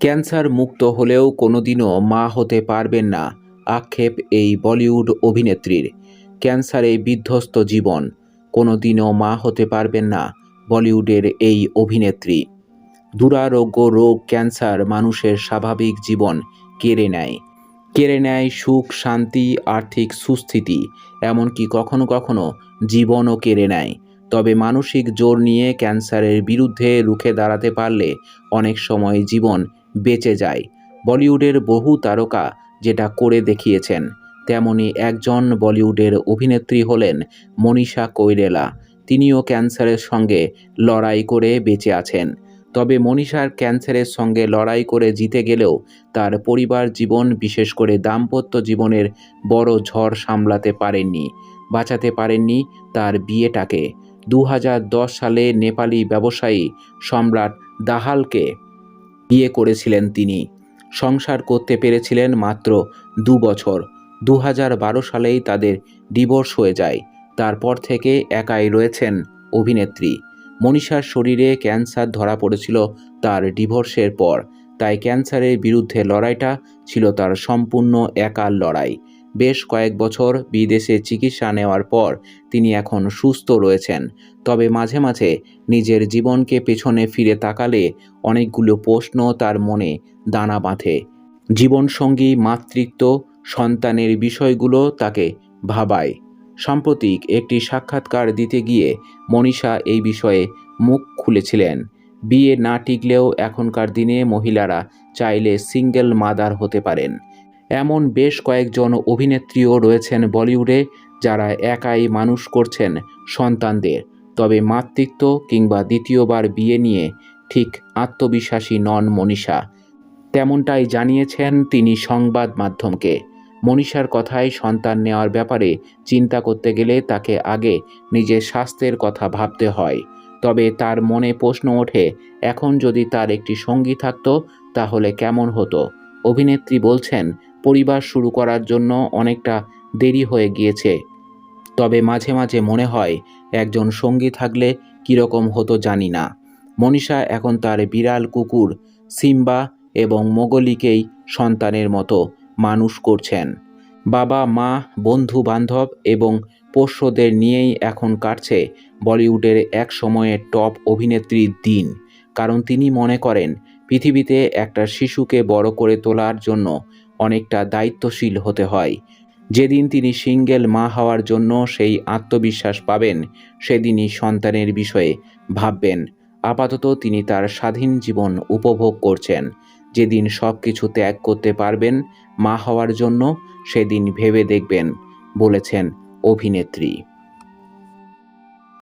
Cancer মুক্ত হলেও কোনোদিনও মা হতে পারবেন না, আক্ষেপ এই বলিউড অভিনেত্রীর। ক্যান্সারে বিধ্বস্ত জীবন, কোনোদিনও মা হতে পারবেন না বলিউডের এই অভিনেত্রী। দুরারোগ্য রোগ ক্যান্সার মানুষের স্বাভাবিক জীবন কেড়ে নেয়। কেড়ে নেয় সুখ, শান্তি, আর্থিক সুস্থিতি, এমনকি কখনো কখনো জীবনও কেড়ে নেয়। তবে মানসিক জোর নিয়ে ক্যান্সারের বিরুদ্ধে রুখে দাঁড়াতে পারলে অনেক সময় জীবন বেঁচে যায়। বলিউডের বহু তারকা যেটা করে দেখিয়েছেন, তেমনি একজন বলিউডের অভিনেত্রী হলেন মনীষা কৈরেলা। তিনিও ক্যান্সারের সঙ্গে লড়াই করে বেঁচে আছেন। তবে মনীষার ক্যান্সারের সঙ্গে লড়াই করে জিতে গেলেও তার পরিবার জীবন, বিশেষ করে দাম্পত্য জীবনের বড় ঝড় সামলাতে পারেননি, বাঁচাতে পারেননি তার বিয়েটাকে। দু হাজার দশ সালে নেপালি ব্যবসায়ী সম্রাট দাহালকে বিয়ে করেছিলেন তিনি। সংসার করতে পেরেছিলেন মাত্র দু বছর। দু হাজার বারো সালেই তাদের ডিভোর্স হয়ে যায়। তারপর থেকে একাই রয়েছেন অভিনেত্রী। মনীষার শরীরে ক্যান্সার ধরা পড়েছিল তার ডিভোর্সের পর। তাই ক্যান্সারের বিরুদ্ধে লড়াইটা ছিল তার সম্পূর্ণ একার লড়াই। বেশ কয়েক বছর বিদেশে চিকিৎসা নেওয়ার পর তিনি এখন সুস্থ রয়েছেন। তবে মাঝে মাঝে নিজের জীবনকে পেছনে ফিরে তাকালে অনেকগুলো প্রশ্ন তার মনে দানা বাঁধে। জীবনসঙ্গী, মাতৃত্ব, সন্তানের বিষয়গুলো তাকে ভাবায়। সাম্প্রতিক একটি সাক্ষাৎকার দিতে গিয়ে মনীষা এই বিষয়ে মুখ খুলেছিলেন। বিয়ে না টিকলেও এখনকার দিনে মহিলারা চাইলে সিঙ্গেল মাদার হতে পারেন। এমন বেশ কয়েকজন অভিনেত্রীও রয়েছেন বলিউডে যারা একাই মানুষ করছেন সন্তানদের। তবে মাতৃত্ব কিংবা দ্বিতীয়বার বিয়ে নিয়ে ঠিক আত্মবিশ্বাসী নন মনীষা। তেমনটাই জানিয়েছেন তিনি সংবাদ মাধ্যমকে। মনীষার কথায় সন্তান নেওয়ার ব্যাপারে চিন্তা করতে গেলে তাকে আগে নিজের স্বাস্থ্যের কথা ভাবতে হয়। তবে তার মনে প্রশ্ন ওঠে, এখন যদি তার একটি সঙ্গী থাকতো তাহলে কেমন হতো? অভিনেত্রী বলছেন পরিবার শুরু করার জন্য অনেকটা দেরি হয়ে গিয়েছে। তবে মাঝে মাঝে মনে হয়, একজন সঙ্গী থাকলে কীরকম হতো জানি না। মনীষা এখন তার বিড়াল কুকুর, সিম্বা এবং মোগলিকেই সন্তানের মতো মানুষ করছেন। বাবা, মা, বন্ধু বান্ধব এবং পোষ্যদের নিয়েই এখন কাটছে বলিউডের এক সময়ের টপ অভিনেত্রীর দিন। কারণ তিনি মনে করেন, পৃথিবীতে একটা শিশুকে বড় করে তোলার জন্য অনেকটা দায়িত্বশীল হতে হয়। যেদিন তিনি সিঙ্গেল মা হওয়ার জন্য সেই আত্মবিশ্বাস পাবেন, সেদিনই সন্তানের বিষয়ে ভাববেন। আপাতত তিনি তার স্বাধীন জীবন উপভোগ করছেন। যেদিন সব কিছু ত্যাগ করতে পারবেন মা হওয়ার জন্য, সেদিন ভেবে দেখবেন, বলেছেন অভিনেত্রী।